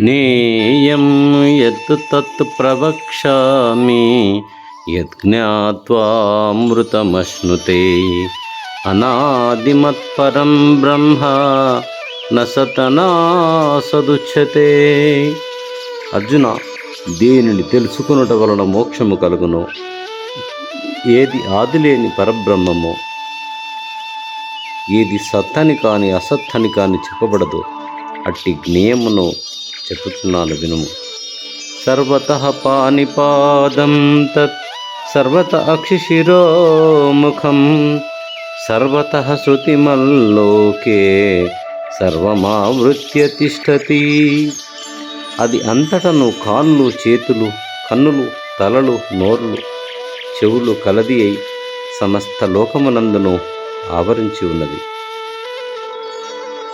నేయం యత్ తత్ ప్రవక్ష్యామి యజ్ఞాత్వామృతమశ్నుతే అనాదిమత్పరం బ్రహ్మ నసతనా సదుచ్యతే. అర్జున దేనిని తెలుసుకునుట వలన మోక్షము కలుగును. ఏది ఆదిలేని పరబ్రహ్మము ఏది సత్తని కాని అసత్తని కాని చెప్పబడదు. అట్టి జ్ఞేయమును చెప్పుచున్నాను వినుము. సర్వత పానిపాదం తత్ సర్వత అక్షిశిరోముఖం సర్వత శృతిమల్లోకే సర్వమావృత్య తిష్టతి. అది అంతటను కాళ్ళు చేతులు కన్నులు తలలు నోర్లు చెవులు కలది అయి సమస్త లోకమునందును ఆవరించి ఉన్నది.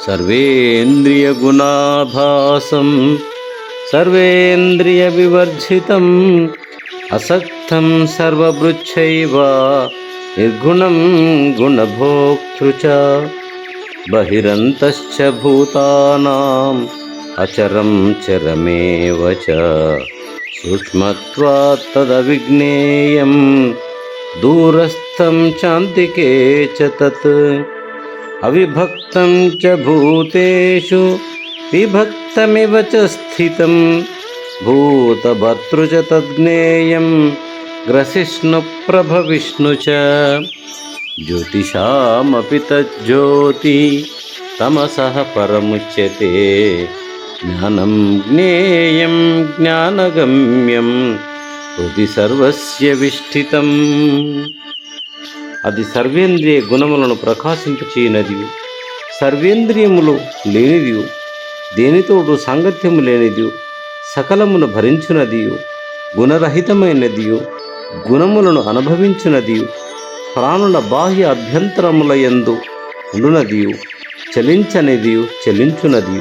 సర్వేంద్రియ గుణాభాసం సర్వేంద్రియ వివర్జితం అసక్తం సర్వభృచ్చైవ నిర్గుణం గుణభోక్తృ చ బహిరంతశ్చ భూతానాం అచరం చరమేవ చ. సూక్ష్మత్వాత్ తదవిజ్ఞేయం దూరస్థం చాంతికే చ తత్. అవిభక్తం చ భూతేషు విభక్తమివ చ స్థితం భూతభర్తృ చ తజ్ఞేయం గ్రసిష్ణుప్రభవిష్ణు చ జ్యోతిషామపి తజ్జ్యోతి తమసః పరముచ్యతే జ్ఞానం జ్ఞేయం జ్ఞానగమ్యం హృది సర్వస్య విష్ఠితం అది సర్వేంద్రియ గుణములను ప్రకాశింపచేయనది సర్వేంద్రియములు లేనిది దేనితోడు సాంగత్యము లేనిది సకలమును భరించునది గుణరహితమైనది గుణములను అనుభవించునది ప్రాణుల బాహ్య అభ్యంతరముల యందు ఉండునది చలించనిది చలించునది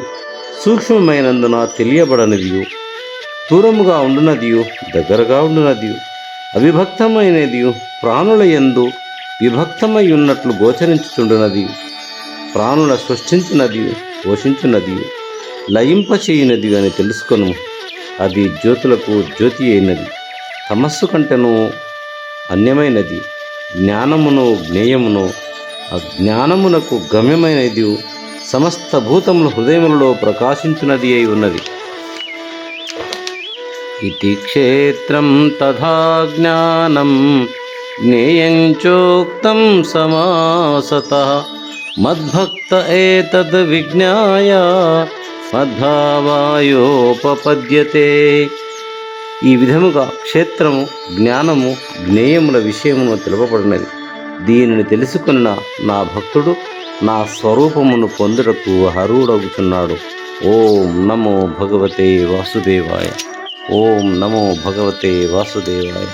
సూక్ష్మమైనందున తెలియబడనిది దూరముగా ఉండునది దగ్గరగా ఉండునది అవిభక్తమైనది ప్రాణుల యందు విభక్తమై ఉన్నట్లు గోచరించుచుండునది. ప్రాణుల సృష్టించినది పోషించున్నది లయింపచేయునది అని తెలుసుకొను. అది జ్యోతులకు జ్యోతి అయినది. తమస్సు కంటెను అన్యమైనది. జ్ఞానమును జ్ఞేయమును అజ్ఞానమునకు గమ్యమైనది సమస్త భూతముల హృదయములలో ప్రకాశించినది అయి ఉన్నది. ఇది క్షేత్రం తథా జ్ఞానం జ్ఞేయంచోక్తం సమాసత మద్భక్త ఏతద్ విజ్ఞాయ మద్భావాయోపపద్యతే ఈ విధముగా క్షేత్రము జ్ఞానము జ్ఞేయముల విషయమును తెలుపబడినది. దీనిని తెలుసుకున్న నా భక్తుడు నా స్వరూపమును పొందుటకు హరుడగుచున్నాడు ఓం నమో భగవతే వాసుదేవాయ. ఓం నమో భగవతే వాసుదేవాయ.